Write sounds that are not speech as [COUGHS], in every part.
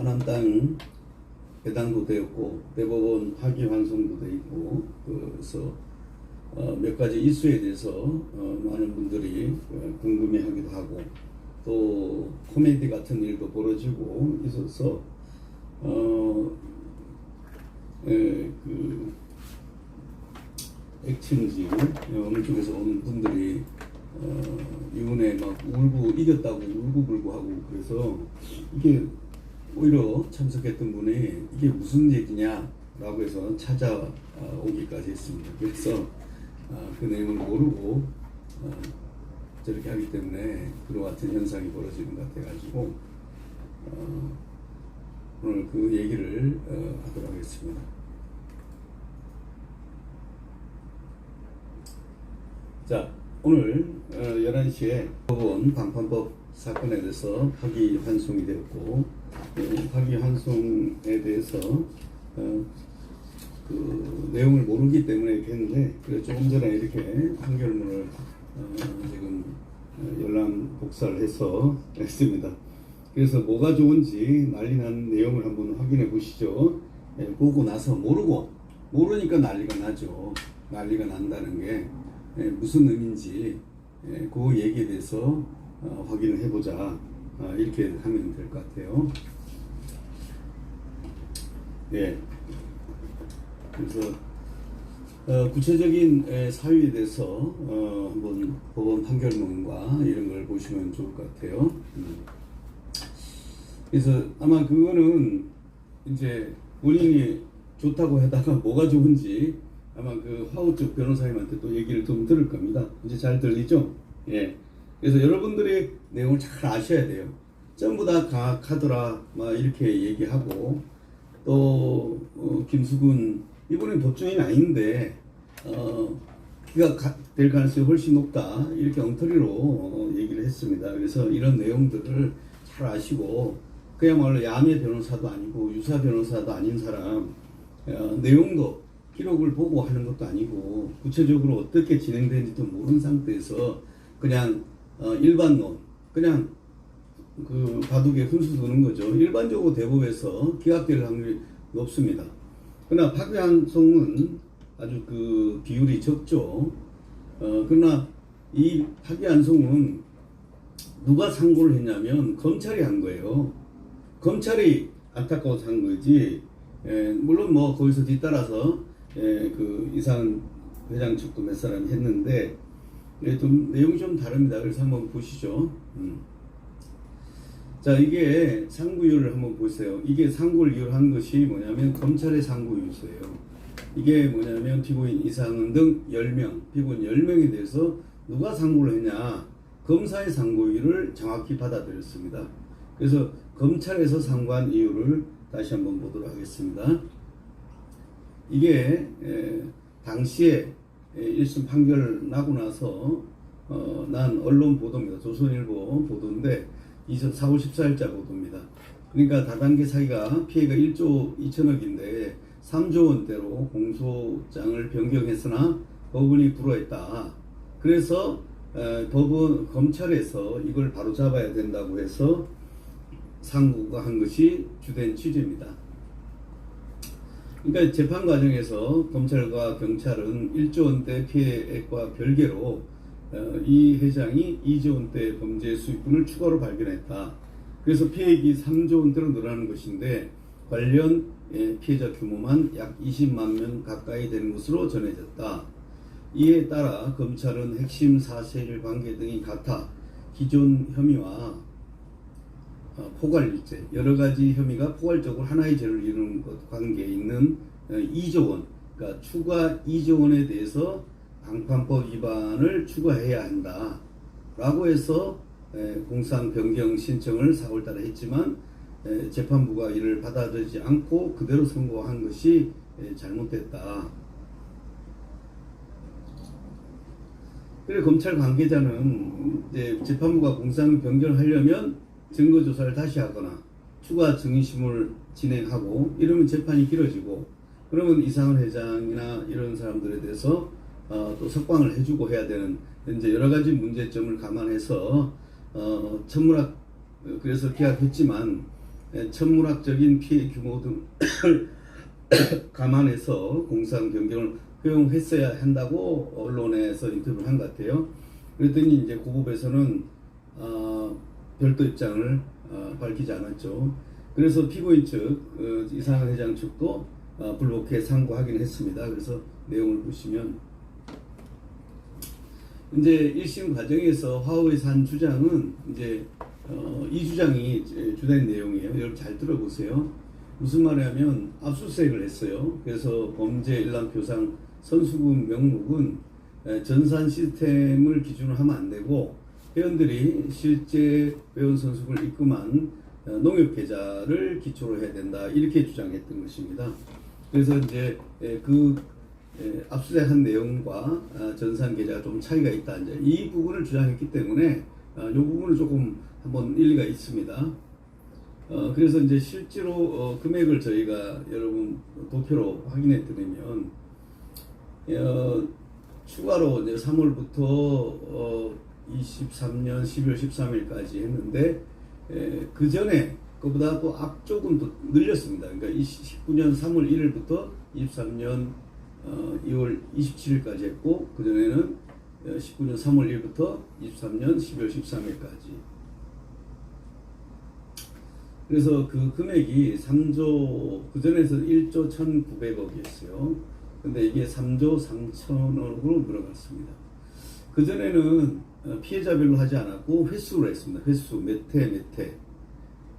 한남당 배당도 되었고 대법원 파기환송도 돼 있고 그래서 어, 몇 가지 이슈에 대해서 어, 많은 분들이 어, 궁금해하기도 하고 또 코미디 같은 일도 벌어지고 있어서 어, 에, 그 액친지 어느 쪽에서 오는 분들이 어, 이번에 막 울고 이겼다고 울고 불고 하고 그래서 이게 오히려 참석했던 분이 이게 무슨 얘기냐라고 해서 찾아오기까지 했습니다. 그래서 어, 그 내용을 모르고 어, 저렇게 하기 때문에 그와 같은 현상이 벌어지는 것 같아가지고 어, 오늘 그 얘기를 어, 하도록 하겠습니다. 자, 오늘 어, 11시에 법원 방판법 사건에 대해서 파기환송이 되었고 어, 파기환송에 대해서 어, 그 내용을 모르기 때문에 이렇게 했는데 그래서 조금 전에 이렇게 판결문을 어, 지금 어, 열람 복사를 해서 [LAUGHS] 했습니다. 그래서 뭐가 좋은지 난리 난 내용을 한번 확인해 보시죠. 예, 보고 나서 모르고 모르니까 난리가 나죠. 난리가 난다는 게 예, 무슨 의미인지 예, 그 얘기에 대해서 어, 확인을 해보자. 아, 이렇게 하면 될 것 같아요. 예. 그래서 어, 구체적인 에, 사유에 대해서 어, 한번 법원 판결문과 이런 걸 보시면 좋을 것 같아요. 음. 그래서 아마 그거는 이제 본인이 좋다고 하다가 뭐가 좋은지 아마 그 화우 쪽 변호사님한테 또 얘기를 좀 들을 겁니다. 이제 잘 들리죠? 예. 그래서 여러분들이 내용을 잘 아셔야 돼요. 전부 다 가하더라 막 이렇게 얘기하고 또 어, 김수근 이분은 법조인 아닌데 어 그가 가- 될 가능성이 훨씬 높다 이렇게 엉터리로 어, 얘기를 했습니다. 그래서 이런 내용들을 잘 아시고 그야말로 야매 변호사도 아니고 유사 변호사도 아닌 사람 어, 내용도 기록을 보고 하는 것도 아니고 구체적으로 어떻게 진행되는지도 모르는 상태에서 그냥 어, 일반론 그냥 그 바둑에 훈수 두는 거죠. 일반적으로 대법에서 기각될 확률이 높습니다. 그러나 파기환송은 아주 그 비율이 적죠. 어, 그러나 이 파기환송은 누가 상고를 했냐면 검찰이 한 거예요. 검찰이 안타까워서 한 거지. 예, 물론 뭐 거기서 뒤따라서 예, 그 이상 회장 측도 몇 사람이 했는데 예, 좀 내용이 좀 다릅니다. 그래서 한번 보시죠. 음. 자, 이게 이유를 한번 보세요. 이게 상고를 이유로 한 것이 뭐냐면 검찰의 상고 이유서예요. 이게 뭐냐면 피고인 이상은 등 10명, 피고인 10명에 대해서 누가 상고를 했냐. 검사의 상고 이유를 정확히 받아들였습니다. 그래서 검찰에서 상고한 이유를 다시 한번 보도록 하겠습니다. 이게 에, 당시에 에, 1심 판결 나고 나서 어, 난 언론 보도입니다. 조선일보 보도인데 4, 5, 14일자 보도입니다. 그러니까 다단계 사기가 피해가 1조 2천억인데 3조 원대로 공소장을 변경했으나 법원이 불허했다. 그래서 에, 법원 검찰에서 이걸 바로 잡아야 된다고 해서 상고가 한 것이 주된 취지입니다. 그러니까 재판 과정에서 검찰과 경찰은 1조 원대 피해액과 별개로 어, 이 회장이 2조 원대 범죄 수익금을 추가로 발견했다. 그래서 피해액이 3조 원대로 늘어나는 것인데 관련 예, 피해자 규모만 약 20만 명 가까이 되는 것으로 전해졌다. 이에 따라 검찰은 핵심 사실 관계 등이 같아 기존 혐의와 어, 포괄일제 여러 가지 혐의가 포괄적으로 하나의 죄를 이루는 것 관계에 있는 어, 2조 원 그러니까 추가 2조 원에 대해서 방판법 위반을 추가해야 한다 라고 해서 에, 공상 변경 신청을 4월달에 했지만 에, 재판부가 이를 받아들이지 않고 그대로 선고한 것이 에, 잘못됐다. 그래 검찰 관계자는 재판부가 공상 변경을 하려면 증거 조사를 다시 하거나 추가 증인심을 진행하고 이러면 재판이 길어지고 그러면 이상은 회장이나 이런 사람들에 대해서 어, 또 석방을 해주고 해야 되는 이제 여러 가지 문제점을 감안해서 어, 천문학 그래서 계약했지만 에, 천문학적인 피해 규모 등을 [COUGHS] 감안해서 공상 변경을 허용했어야 한다고 언론에서 인터뷰를 한 것 같아요. 그랬더니 이제 고법에서는 어, 별도 입장을 어, 밝히지 않았죠. 그래서 피고인 측 어, 이상한 회장 측도 어, 불복해 상고하긴 했습니다. 그래서 내용을 보시면 이제 1심 과정에서 화우에서 한 주장은 이제 어, 이 주장이 주된 내용이에요. 여러분 잘 들어보세요. 무슨 말이냐면 압수수색을 했어요. 그래서 범죄 일람 표상 선수금 명목은 에, 전산 시스템을 기준으로 하면 안 되고 회원들이 실제 회원 선수금을 입금한 어, 농협 계좌를 기초로 해야 된다 이렇게 주장했던 것입니다. 그래서 이제 에, 그 에, 압수수색한 내용과 아, 전산 계좌가 좀 차이가 있다 이제 이 부분을 주장했기 때문에 아, 이 부분은 조금 한번 일리가 있습니다. 어, 그래서 이제 실제로 어, 금액을 저희가 여러분 도표로 확인해 드리면 어, 추가로 이제 3월부터 어, 23년 12월 13일까지 했는데 에, 그 전에 그보다 또 앞쪽은 또 늘렸습니다. 그러니까 19년 3월 1일부터 23년 어, 2월 27일까지 했고 그 전에는 19년 3월 1일부터 23년 12월 13일까지. 그래서 그 금액이 3조 그 전에서 1조 1,900억이었어요. 근데 이게 3조 3천억으로 늘어갔습니다. 그 전에는 어, 피해자별로 하지 않았고 횟수로 했습니다. 횟수 몇 회, 몇 회.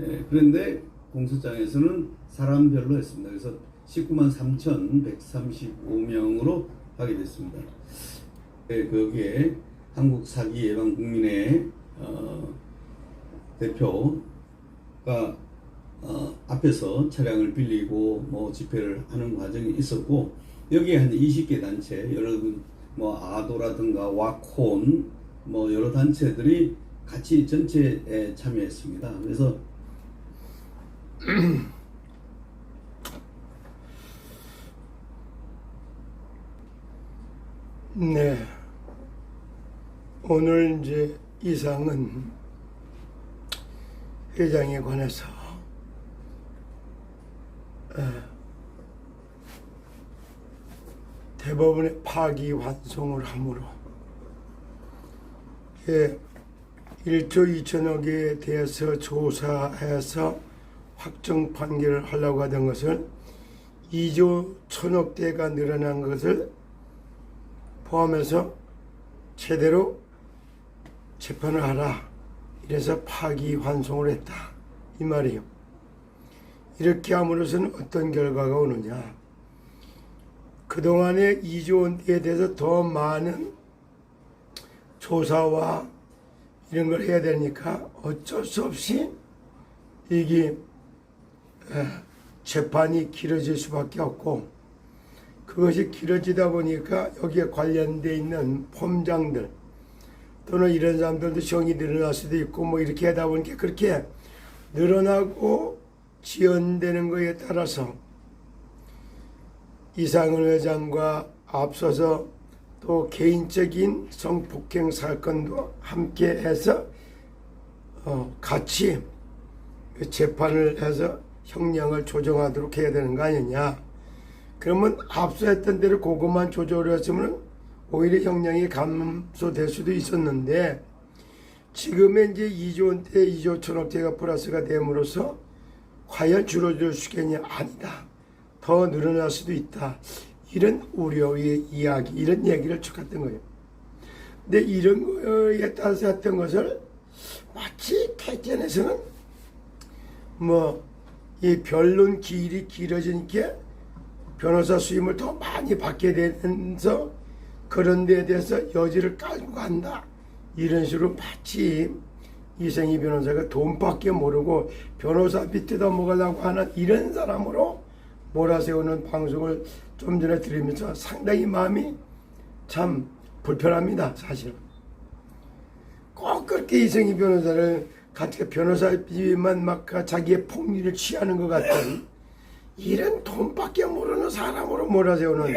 예, 그런데 공소장에서는 사람별로 했습니다. 그래서 19만 3,135명으로 하게 됐습니다. 예, 거기에 한국 사기 예방 국민회 어, 대표가 어, 앞에서 차량을 빌리고 뭐 집회를 하는 과정이 있었고 여기에 한 20개 단체 여러분 뭐 아도라든가 와콘 뭐 여러 단체들이 같이 전체에 참여했습니다. 그래서 [CLEARS THROAT] 네. 오늘 이제 이상은 회장에 관해서 에, 대법원의 파기환송을 함으로 예, 1조 2천억 에 대해서 조사해서 확정 판결을 하려고 하던 것을 2조 1천억대가 늘어난 것을 포함해서 제대로 재판을 하라. 이래서 파기환송을 했다. 이 말이에요. 이렇게 함으로써는 어떤 결과가 오느냐. 그동안의 이조원에 대해서 더 많은 조사와 이런 걸 해야 되니까 어쩔 수 없이 이게 에, 재판이 길어질 수밖에 없고 그것이 길어지다 보니까 여기에 관련돼 있는 폼장들 또는 이런 사람들도 시형이 늘어날 수도 있고 뭐 이렇게 하다 보니까 그렇게 늘어나고 지연되는 것에 따라서 이상은 회장과 앞서서 또 개인적인 성폭행 사건도 함께 해서 어, 같이 재판을 해서 형량을 조정하도록 해야 되는 거 아니냐. 그러면 앞서 했던 대로 그것만 조절을 했으면 오히려 형량이 감소될 수도 있었는데 지금의 이제 2조 원대 2조 천억대가 플러스가 됨으로써 과연 줄어들 수 있겠냐 아니다. 더 늘어날 수도 있다. 이런 우려의 이야기 이런 얘기를 쭉 했던 거예요. 근데 이런 거에 따라서 했던 것을 마치 태전에서는 뭐 이 변론 기일이 길어지니까 변호사 수임을 더 많이 받게 되면서 그런 데에 대해서 여지를 깔고 간다. 이런 식으로 마치 이생희 변호사가 돈밖에 모르고 변호사비 뜯어먹으려고 하는 이런 사람으로 몰아세우는 방송을 좀 전에 들으면서 상당히 마음이 참 불편합니다. 사실은. 꼭 그렇게 이생희 변호사를 같이 변호사비만 막 자기의 폭리를 취하는 것 같은 이런 돈밖에 모르는 사람으로 몰아세우는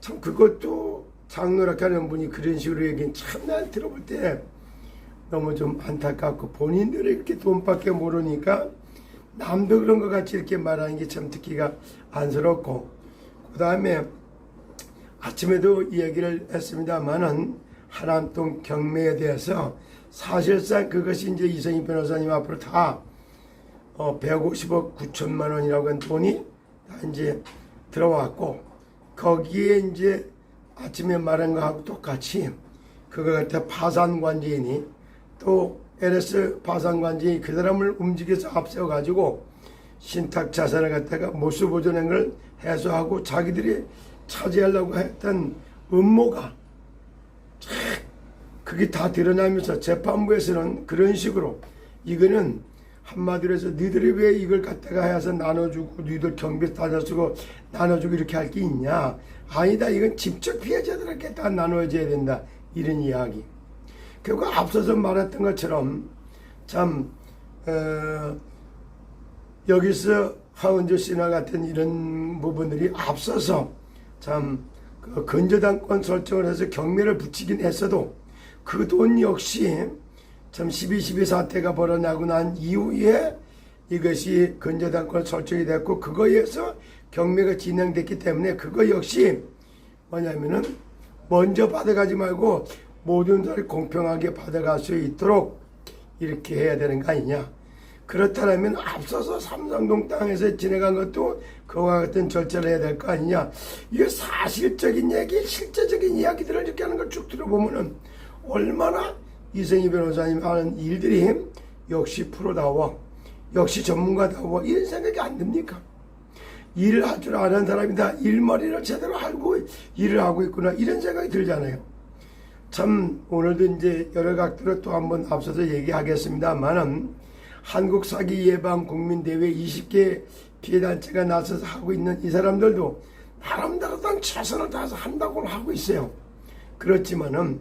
참 그것도 장노락하는 분이 그런 식으로 얘기는 참 난 들어볼 때 너무 좀 안타깝고 본인들이 이렇게 돈밖에 모르니까 남도 그런 것 같이 이렇게 말하는 게 참 듣기가 안쓰럽고 그 다음에 아침에도 이야기를 했습니다만은 하남동 경매에 대해서 사실상 그것이 이제 이성희 변호사님 앞으로 다 어, 150억 9천만 원이라고 한 돈이 다 이제 들어왔고 거기에 이제 아침에 말한 거하고 똑같이 그거 갖다 파산 관제인이 또 LS 파산 관제인이 그 사람을 움직여서 앞세워 가지고 신탁 자산을 갖다가 모수 보존한 걸 해소하고 자기들이 차지하려고 했던 음모가 참 그게 다 드러나면서 재판부에서는 그런 식으로 이거는 한마디로 해서 니들이 왜 이걸 갖다가 해서 나눠주고 니들 경비 따져주고 나눠주고 이렇게 할 게 있냐? 아니다. 이건 직접 피해자들에게 다 나눠줘야 된다. 이런 이야기. 결국 앞서서 말했던 것처럼 참 어, 여기서 하은조 씨나 같은 이런 부분들이 앞서서 참 그 근저당권 설정을 해서 경매를 붙이긴 했어도 그 돈 역시 참 12.12 사태가 벌어나고 난 이후에 이것이 근저당권 설정이 됐고 그거에서 경매가 진행됐기 때문에 그거 역시 뭐냐면은 먼저 받아가지 말고 모든 사람이 공평하게 받아갈 수 있도록 이렇게 해야 되는 거 아니냐. 그렇다면 앞서서 삼성동 땅에서 지내간 것도 그와 같은 절차를 해야 될 거 아니냐. 이게 사실적인 얘기, 실제적인 이야기들을 이렇게 하는 걸 쭉 들어보면은 얼마나 이승희 변호사님 하는 일들이 역시 프로다워, 역시 전문가다워, 이런 생각이 안 듭니까? 일을 할 줄 아는 사람이다. 일머리를 제대로 알고 일을 하고 있구나. 이런 생각이 들잖아요. 참 오늘도 이제 여러 각도로 또 한번 앞서서 얘기하겠습니다만은 한국 사기 예방 국민 대회 20개 피해 단체가 나서서 하고 있는 이 사람들도 나름대로 단 최선을 다해서 한다고 하고 있어요. 그렇지만은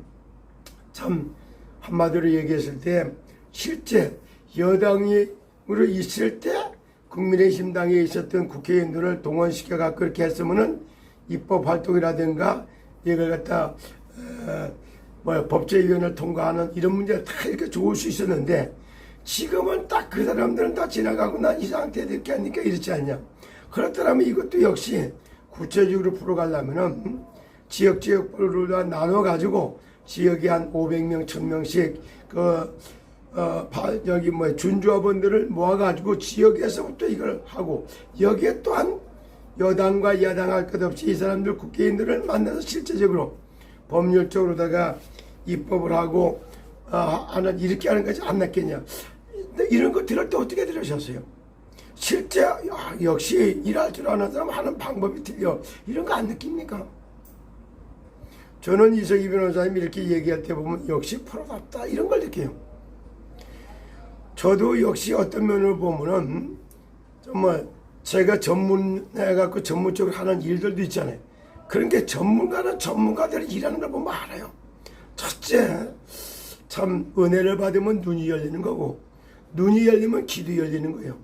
참 한마디로 얘기했을 때 실제 여당으로 있을 때 국민의힘 당에 있었던 국회의원들을 동원시켜 갖고 그렇게 했으면은 입법 활동이라든가 이걸 갖다 어, 뭐 법제위원회를 통과하는 이런 문제가 다 이렇게 좋을 수 있었는데 지금은 딱 그 사람들은 다 지나가고 난 이 상태에 이렇게 하니까 이렇지 않냐. 그렇더라면 이것도 역시 구체적으로 풀어가려면은 음, 지역 지역별로 다 나눠 가지고 지역에 한 500명, 1000명씩 그, 어, 바, 여기 뭐 준조합원들을 모아가지고 지역에서부터 이걸 하고 여기에 또한 여당과 야당 할 것 없이 이 사람들 국회의원들을 만나서 실제적으로 법률적으로다가 입법을 하고 어, 하는 이렇게 하는 것이 안 낫겠냐. 이런 거 들을 때 어떻게 들으셨어요? 실제 야, 역시 일할 줄 아는 사람 하는 방법이 틀려. 이런 거 안 느낍니까? 저는 이석희 변호사님 이렇게 얘기할 때 보면 역시 프로답다 이런 걸 느껴요. 저도 역시 어떤 면을 보면은 정말 제가 전문해갖고 전문적으로 하는 일들도 있잖아요. 게 전문가는 전문가들이 일하는 걸 보면 알아요. 첫째, 참 은혜를 받으면 눈이 열리는 거고 눈이 열리면 귀도 열리는 거예요.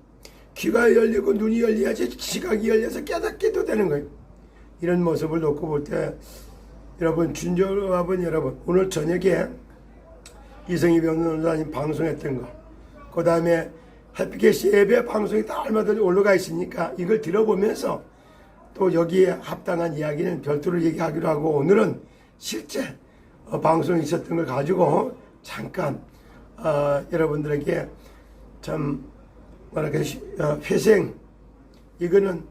귀가 열리고 눈이 열려야지 지각이 열려서 깨닫게도 되는 거예요. 이런 모습을 놓고 볼때 여러분 준조합은 여러분 오늘 저녁에 이성희 변호사님 방송했던 거, 그 다음에 햇빛의 예배 방송이 다 얼마든지 올라가 있으니까 이걸 들어보면서 또 여기에 합당한 이야기는 별도로 얘기하기로 하고 오늘은 실제 어, 방송에 있었던 걸 가지고 잠깐 어, 여러분들에게 참 뭐랄까 시- 어, 회생 이거는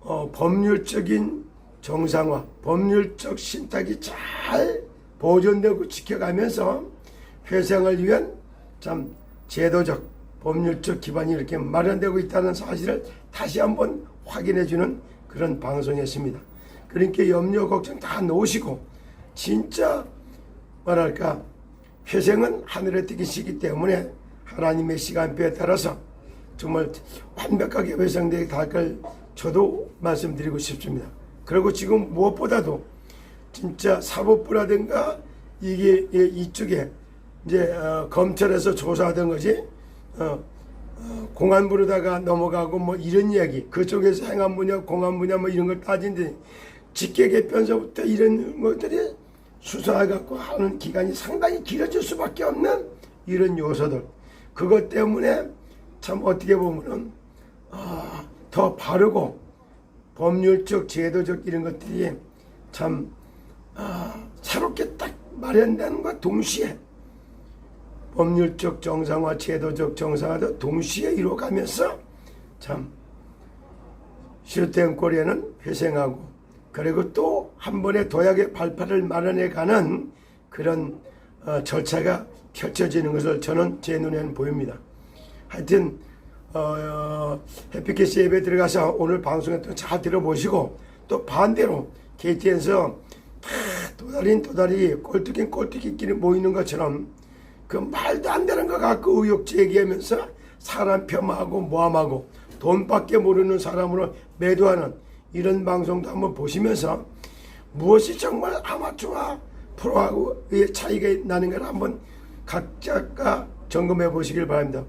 어, 법률적인 정상화, 법률적 신탁이 잘 보존되고 지켜가면서 회생을 위한 참 제도적 법률적 기반이 이렇게 마련되고 있다는 사실을 다시 한번 확인해주는 그런 방송이었습니다. 그러니까 염려 걱정 다 놓으시고 진짜 뭐랄까 회생은 뜨기 시기 때문에 하나님의 시간표에 따라서 정말 완벽하게 회생되게 갈걸 저도 말씀드리고 싶습니다. 그리고 지금 무엇보다도 진짜 사법부라든가 이게 이- 이쪽에 이제 어, 검찰에서 조사하던 것이 어, 어, 공안부로다가 넘어가고 뭐 이런 이야기 그쪽에서 행안 분야 공안 분야 뭐 이런 걸 따진데 직계 개편서부터 이런 것들이 수사해 갖고 하는 기간이 상당히 길어질 수밖에 없는 이런 요소들. 그것 때문에 참 어떻게 보면은 아, 더 바르고 법률적 제도적 이런 것들이 참 아, 새롭게 딱 마련되는과 동시에 법률적 정상화, 제도적 정상화도 동시에 이루어가면서 참 실된 꼬리에는 회생하고 그리고 또 한 번의 도약의 발판을 마련해가는 그런 어, 절차가 펼쳐지는 것을 저는 제 눈에는 보입니다. 하여튼 어, 해피캐시 앱에 들어가서 오늘 방송에 또잘 들어보시고 또 반대로 KTN에서 다 도다리인 도다리 꼴뚜기인 꼴뚜기끼리 모이는 것처럼 그 말도 안 되는 거 갖고 의혹 제기하면서 사람 폄하하고 모함하고 돈밖에 모르는 사람으로 매도하는 이런 방송도 한번 보시면서 무엇이 정말 아마추어 프로하고의 차이가 나는 걸 한번 각자가 점검해 보시길 바랍니다.